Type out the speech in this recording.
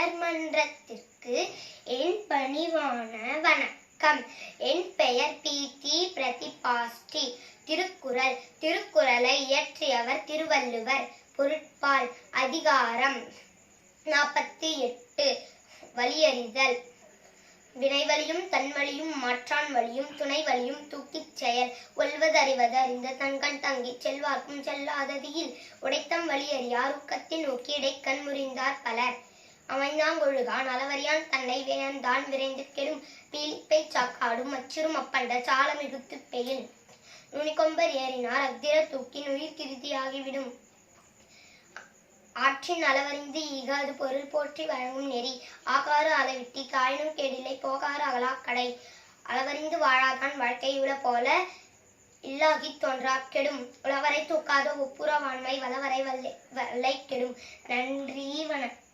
உயர்மன்றத்திற்கு என் பணிவான வணக்கம். என் பெயர் பி. டி. பிரதிபாஸ்டி திருக்குறள் திருக்குறளை இயற்றியவர் திருவள்ளுவர். பொருட்பால் அதிகாரம் நாற்பத்தி எட்டு. வலியறிதல் வினைவழியும் தன்வழியும் மாற்றான் வழியும் துணை வழியும் தூக்கிச் செயல். ஒல்வதறிவது அறிந்த தன்கண் தங்கி செல்வார்க்கும் செல்லாததியில் உடைத்தம் வழியறியார். உக்கத்தில் நோக்கி இடைக்கண் முறிந்தார் பலர். அமைந்தாங்கொழுகான் அளவறியான் தன்னை வேந்தான் விரைந்து கெடும் பீழ்ப்பை சாக்காடும் அச்சிறும் அப்பண்ட சால மிகுத்து பெயில். நுனிக்கொம்பர் ஏறினார் அத்திர தூக்கி நுயிர் கிருதியாகிவிடும். ஆற்றின் அளவறிந்து ஈகாது பொருள் போற்றி வழங்கும் நெறி. ஆகாறு அளவிட்டி காயினும் கேடில்லை போகாறு அகலாக்கடை அளவறிந்து வாழாதான் வாழ்க்கை உள போல இல்லாகி தோன்றா கெடும். உழவரை தூக்காத ஒப்புரவாண்மை வளவரை வல்லை வல்லை கெடும். நன்றி வணக்கம்.